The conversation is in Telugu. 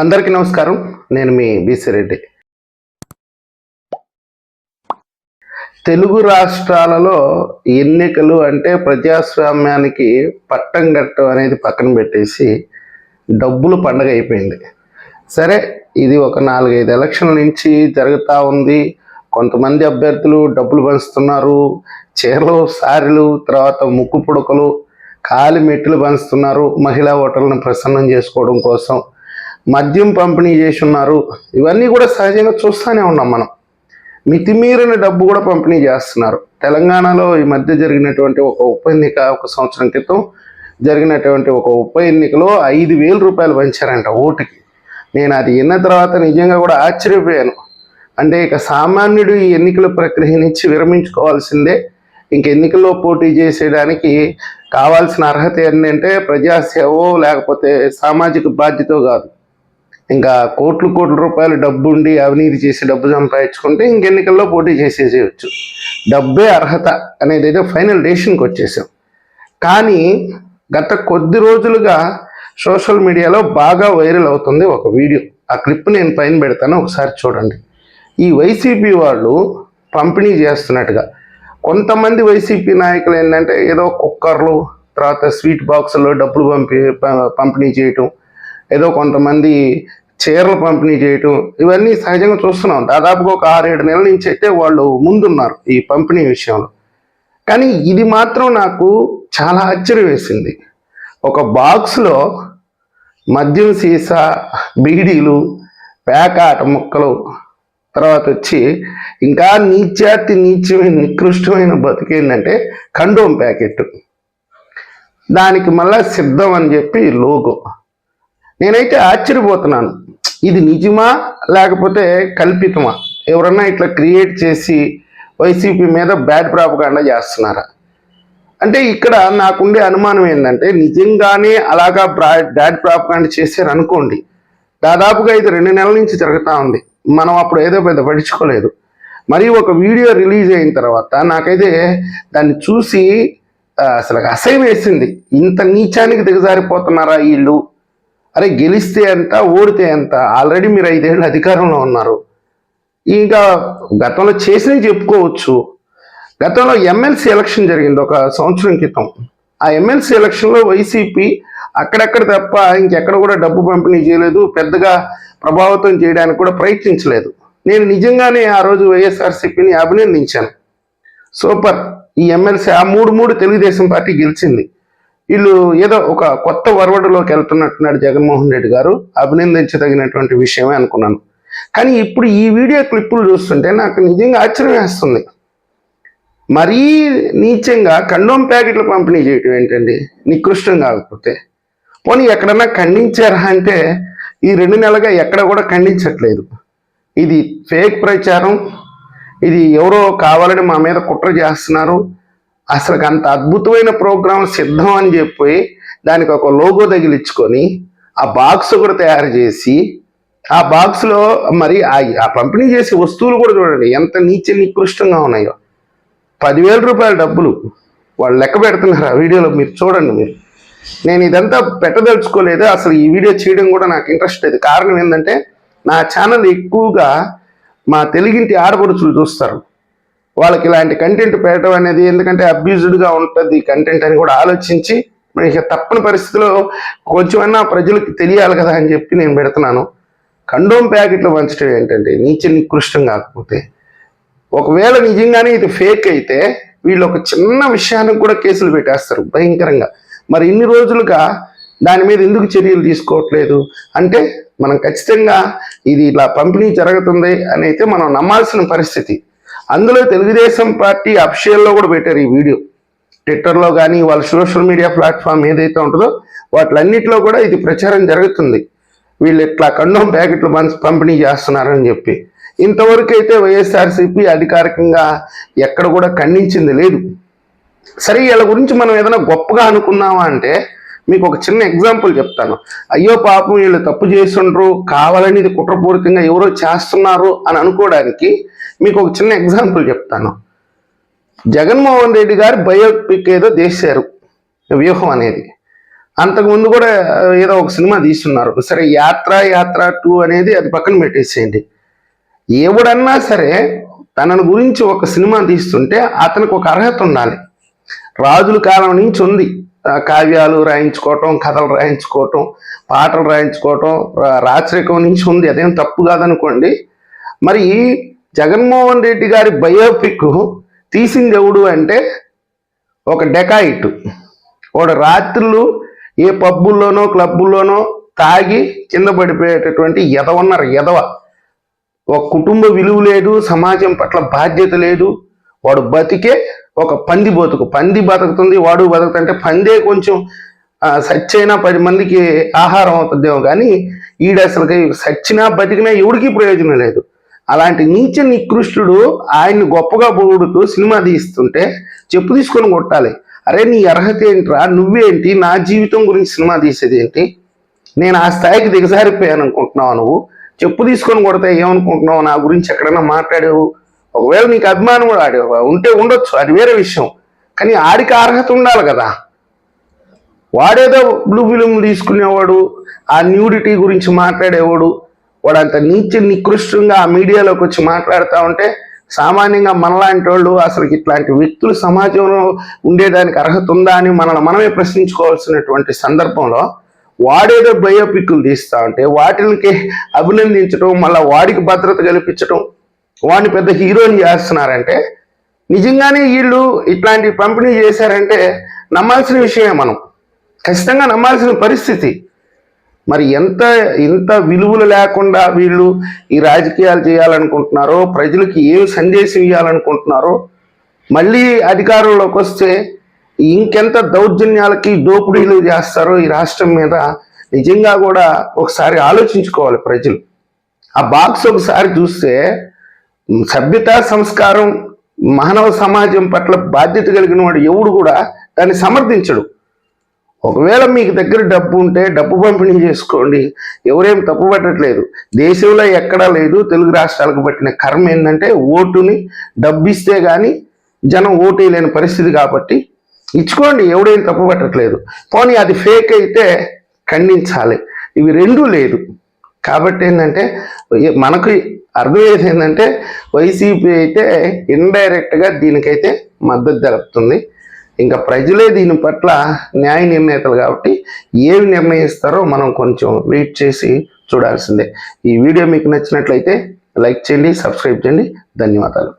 అందరికీ నమస్కారం. నేను మీ బీసీ రెడ్డి. తెలుగు రాష్ట్రాలలో ఎన్నికలు అంటే ప్రజాస్వామ్యానికి పట్టం కట్టం అనేది పక్కన పెట్టేసి డబ్బులు పండగ అయిపోయింది. సరే ఇది ఒక నాలుగైదు ఎలక్షన్ల నుంచి జరుగుతూ ఉంది. కొంతమంది అభ్యర్థులు డబ్బులు పంచుతున్నారు. చీరలు సారీలు తర్వాత ముక్కు పుడకలు కాలి మెట్టులు పంచుతున్నారు. మహిళా ఓటర్లను ప్రసన్నం చేసుకోవడం కోసం మద్యం పంపిణీ చేసి ఉన్నారు ఇవన్నీ కూడా సహజంగా చూస్తూనే ఉన్నాం మనం. మితిమీరిన డబ్బు కూడా పంపిణీ చేస్తున్నారు. తెలంగాణలో ఈ మధ్య జరిగినటువంటి ఒక ఉప ఎన్నిక ఒక సంవత్సరం క్రితం జరిగినటువంటి ఒక ఉప ఎన్నికలో ఐదు వేల రూపాయలు పంచారంట ఓటుకి. నేను అది విన్న తర్వాత నిజంగా కూడా ఆశ్చర్యపోయాను. అంటే ఇక సామాన్యుడు ఈ ఎన్నికల ప్రక్రియ నుంచి విరమించుకోవాల్సిందే. ఇంక ఎన్నికల్లో పోటీ చేసేయడానికి కావాల్సిన అర్హత ఏంటంటే ప్రజాసేవో లేకపోతే సామాజిక బాధ్యత కాదు. ఇంకా కోట్లు కోట్ల రూపాయలు డబ్బు ఉండి అవినీతి చేసి డబ్బు సంపాదించుకుంటే ఇంకెన్నికల్లో పోటీ చేసేసేయచ్చు. డబ్బే అర్హత అనేది అయితే ఫైనల్ డెసిషన్కి వచ్చేసాం. కానీ గత కొద్ది రోజులుగా సోషల్ మీడియాలో బాగా వైరల్ అవుతుంది ఒక వీడియో. ఆ క్లిప్ నేను పైన పెడతాను ఒకసారి చూడండి. ఈ వైసీపీ వాళ్ళు పంపిణీ చేస్తున్నట్టుగా. కొంతమంది వైసీపీ నాయకులు ఏంటంటే ఏదో కుక్కర్లు తర్వాత స్వీట్ బాక్సుల్లో డబ్బులు పంపి పంపిణీ చేయటం ఏదో కొంతమంది చీరలు పంపిణీ చేయటం ఇవన్నీ సహజంగా చూస్తున్నాం. దాదాపుగా ఒక ఆరేడు నెలల నుంచి అయితే వాళ్ళు ముందున్నారు ఈ పంపిణీ విషయంలో. కానీ ఇది మాత్రం నాకు చాలా ఆశ్చర్యం వేసింది. ఒక బాక్స్లో మద్యం సీసా బీడీలు పేకాట ముక్కలు తర్వాత వచ్చి ఇంకా నీచాతి నీచమైన నికృష్టమైన బతికేందంటే కండోమ్ ప్యాకెట్. దానికి మళ్ళా సిద్ధం అని చెప్పి లోగో. నేనైతే ఆశ్చర్యపోతున్నాను. ఇది నిజమా? లేకపోతే కల్పితమా? ఎవరన్నా ఇట్లా క్రియేట్ చేసి వైసీపీ మీద బ్యాడ్ ప్రాపకాండ చేస్తున్నారా? అంటే ఇక్కడ నాకుండే అనుమానం ఏంటంటే నిజంగానే అలాగా బ్యాడ్ ప్రాపకాండ చేశారు అనుకోండి దాదాపుగా ఇది రెండు నెలల నుంచి జరుగుతూ ఉంది. మనం అప్పుడు ఏదో పెద్ద పట్టించుకోలేదు. మరి ఒక వీడియో రిలీజ్ అయిన తర్వాత నాకైతే దాన్ని చూసి అసలు అసహ్యం వేసింది. ఇంత నీచానికి దిగజారిపోతున్నారా వీళ్ళు? అరే గెలిస్తే ఎంత ఓడితే ఎంత? ఆల్రెడీ మీరు ఐదేళ్ళు అధికారంలో ఉన్నారు. ఇంకా గతంలో చేసినవి చెప్పుకోవచ్చు. గతంలో ఎమ్మెల్సీ ఎలక్షన్ జరిగింది ఒక సంవత్సరం క్రితం. ఆ ఎమ్మెల్సీ ఎలక్షన్లో వైసీపీ అక్కడక్కడ తప్ప ఇంకెక్కడ కూడా డబ్బు పంపిణీ చేయలేదు పెద్దగా ప్రభావితం చేయడానికి కూడా ప్రయత్నించలేదు. నేను నిజంగానే ఆ రోజు వైఎస్ఆర్సీపీని అభినందించాను. సూపర్. ఈ ఎమ్మెల్సీ ఆ మూడు మూడు తెలుగుదేశం పార్టీ గెలిచింది. వీళ్ళు ఏదో ఒక కొత్త వరవడిలోకి వెళ్తున్నట్టున్నాడు జగన్మోహన్ రెడ్డి గారు. అభినందించదగినటువంటి విషయమే అనుకున్నాను. కానీ ఇప్పుడు ఈ వీడియో క్లిప్పులు చూస్తుంటే నాకు నిజంగా ఆశ్చర్యం వేస్తుంది. మరీ నీచంగా కండోమ్ ప్యాకెట్లు పంపిణీ చేయటం ఏంటండి? నికృష్టం కాకపోతే. పోనీ ఎక్కడన్నా ఖండించారా అంటే ఈ రెండు నెలలుగా ఎక్కడ కూడా ఖండించట్లేదు. ఇది ఫేక్ ప్రచారం. ఇది ఎవరో కావాలని మా మీద కుట్ర చేస్తున్నారు. అసలు అంత అద్భుతమైన ప్రోగ్రాం సిద్ధం అని చెప్పి దానికి ఒక లోగో తగిలించుకొని ఆ బాక్స్ కూడా తయారు చేసి ఆ బాక్స్లో మరి ఆ- ఆ పంపిణీ చేసే వస్తువులు కూడా చూడండి ఎంత నీచ నికృష్టంగా ఉన్నాయో. పదివేల రూపాయల డబ్బులు వాళ్ళు లెక్క పెడుతున్నారు ఆ వీడియోలో మీరు చూడండి మీరు. నేను ఇదంతా పెట్టదలుచుకోలేదు అసలు ఈ వీడియో చేయడం కూడా నాకు ఇంట్రెస్ట్ లేదు. కారణం ఏంటంటే నా ఛానల్ ఎక్కువగా మా తెలుగింటి ఆడపడుచులు చూస్తారు. వాళ్ళకి ఇలాంటి కంటెంట్ పెట్టడం అనేది ఎందుకంటే అబ్యూజ్డ్గా ఉంటుంది కంటెంట్ అని కూడా ఆలోచించి ఇక తప్పని పరిస్థితిలో కొంచెమన్నా ప్రజలకు తెలియాలి కదా అని చెప్పి నేను పెడుతున్నాను. కండోమ్ ప్యాకెట్లు పంచడం ఏంటంటే నీచ నికృష్టం కాకపోతే ఒకవేళ నిజంగానే ఇది ఫేక్ అయితే వీళ్ళు ఒక చిన్న విషయానికి కూడా కేసులు పెట్టేస్తారు భయంకరంగా. మరి ఇన్ని రోజులుగా దాని మీద ఎందుకు చర్యలు తీసుకోవట్లేదు? అంటే మనం ఖచ్చితంగా ఇది ఇలా పంపిణీ జరుగుతుంది అని అయితే మనం నమ్మాల్సిన పరిస్థితి. అందులో తెలుగుదేశం పార్టీ అఫిషియల్లో కూడా పెట్టారు ఈ వీడియో. ట్విట్టర్లో కానీ వాళ్ళ సోషల్ మీడియా ప్లాట్ఫామ్ ఏదైతే ఉంటుందో వాటిలన్నిటిలో కూడా ఇది ప్రచారం జరుగుతుంది. వీళ్ళు ఇట్లా కండోమ్ ప్యాకెట్లు పంచ- పంపిణీ చేస్తున్నారని చెప్పి. ఇంతవరకు అయితే వైఎస్ఆర్సీపీ అధికారికంగా ఎక్కడ కూడా ఖండించింది లేదు. సరే వీళ్ళ గురించి మనం ఏదైనా గొప్పగా అనుకున్నామా అంటే మీకు ఒక చిన్న ఎగ్జాంపుల్ చెప్తాను. అయ్యో పాపం వీళ్ళు తప్పు చేస్తుండ్రు కావాలని ఇది కుట్రపూరితంగా ఎవరో చేస్తున్నారు అని అనుకోవడానికి మీకు ఒక చిన్న ఎగ్జాంపుల్ చెప్తాను. జగన్మోహన్ రెడ్డి గారు బయోపిక్ ఏదో చేశారు వ్యూహం అనేది. అంతకుముందు కూడా ఏదో ఒక సినిమా తీస్తున్నారు. సరే యాత్ర యాత్ర టూ అనేది అది పక్కన పెట్టేసేయండి. ఎవడన్నా సరే తనను గురించి ఒక సినిమా తీస్తుంటే అతనికి ఒక అర్హత ఉండాలి. రాజుల కాలం నుంచి ఉంది. కావ్యాలు రాయించుకోవటం కథలు రాయించుకోవటం పాటలు రాయించుకోవటం రా- రాచరికం నుంచి ఉంది. అదేం తప్పు కాదనుకోండి. మరి జగన్మోహన్ రెడ్డి గారి బయోపిక్ తీసింది ఎవడు అంటే ఒక డెకాయిట్. వాడు రాత్రులు ఏ పబ్బుల్లోనో క్లబ్బుల్లోనో తాగి కింద పడిపోయేటటువంటి ఎదవన్నారు ఎదవ ఒక కుటుంబ విలువ లేదు సమాజం పట్ల బాధ్యత లేదు. వాడు బతికే ఒక పంది బతుకు. పంది బతుకుతుంది వాడు బతుకుతుంటే పందే కొంచెం సచ్చైన సచ్చైనా పది మందికి ఆహారం అవుతుందేమో కానీ ఈడు అసలుకి సచ్చినా బతికినా ఎవడికి ప్రయోజనం లేదు. అలాంటి నీచ నికృష్టుడు ఆయన్ని గొప్పగా పొగుడుతూ సినిమా తీస్తుంటే చెప్పు తీసుకొని కొట్టాలి. అరే నీ అర్హత ఏంట్రా? నువ్వేంటి? నా జీవితం గురించి సినిమా తీసేది ఏంటి? నేను ఆ స్థాయికి దిగజారిపోయాను అనుకుంటున్నావు నువ్వు? చెప్పు తీసుకొని కొడితే ఏమనుకుంటున్నావు? నా గురించి ఎక్కడైనా మాట్లాడావు? ఒకవేళ నీకు అభిమానం కూడా ఆడే ఉంటే ఉండొచ్చు అది వేరే విషయం. కానీ ఆడికి అర్హత ఉండాలి కదా. వాడేదో బ్లూ ఫిలిం తీసుకునేవాడు ఆ న్యూడిటీ గురించి మాట్లాడేవాడు వాడు అంత నీచ నికృష్టంగా ఆ మీడియాలోకి వచ్చి మాట్లాడుతూ ఉంటే సామాన్యంగా మనలాంటి వాళ్ళు అసలు ఇట్లాంటి వ్యక్తులు సమాజంలో ఉండేదానికి అర్హత ఉందా అని మనల్ని మనమే ప్రశ్నించుకోవాల్సినటువంటి సందర్భంలో వాడేదో బయోపిక్లు తీస్తా ఉంటే వాటికి అభినందించడం మళ్ళీ వాడికి భద్రత కల్పించడం వాడిని పెద్ద హీరోని చేస్తున్నారంటే నిజంగానే వీళ్ళు ఇట్లాంటి పంపిణీ చేశారంటే నమ్మాల్సిన విషయమే మనం. ఖచ్చితంగా నమ్మాల్సిన పరిస్థితి. మరి ఎంత ఇంత విలువలు లేకుండా వీళ్ళు ఈ రాజకీయాలు చేయాలనుకుంటున్నారో ప్రజలకి ఏం సందేశం ఇవ్వాలనుకుంటున్నారో మళ్ళీ అధికారంలోకి వస్తే ఇంకెంత దౌర్జన్యాలకి దోపిడీలు చేస్తారో ఈ రాష్ట్రం మీద నిజంగా కూడా ఒకసారి ఆలోచించుకోవాలి ప్రజలు. ఆ బాక్స్ ఒకసారి చూస్తే సభ్యత సంస్కారం మానవ సమాజం పట్ల బాధ్యత కలిగిన వాడు ఎవడు కూడా దాన్ని సమర్థించడు. ఒకవేళ మీకు దగ్గర డబ్బు ఉంటే డబ్బు పంపిణీ చేసుకోండి. ఎవరేం తప్పు పట్టట్లేదు. దేశంలో ఎక్కడా లేదు. తెలుగు రాష్ట్రాలకు పట్టిన కర్మ ఏంటంటే ఓటుని డబ్బు ఇస్తే కానీ జనం ఓటు వేయలేని పరిస్థితి కాబట్టి ఇచ్చుకోండి. ఎవడేం తప్పు పట్టట్లేదు. పోనీ అది ఫేక్ అయితే ఖండించాలి. ఇవి రెండూ లేదు. కాబట్టి ఏంటంటే మనకు అర్థమయ్యేది ఏంటంటే వైసీపీ అయితే ఇండైరెక్ట్గా దీనికైతే మద్దతు తెలుపుతుంది ఇంకా ప్రజలే దీని పట్ల న్యాయ నిర్ణేతలు కాబట్టి ఏవి నిర్ణయిస్తారో మనం కొంచెం వెయిట్ చేసి చూడాల్సిందే. ఈ వీడియో మీకు నచ్చినట్లయితే లైక్ చేయండి సబ్స్క్రైబ్ చేయండి. ధన్యవాదాలు.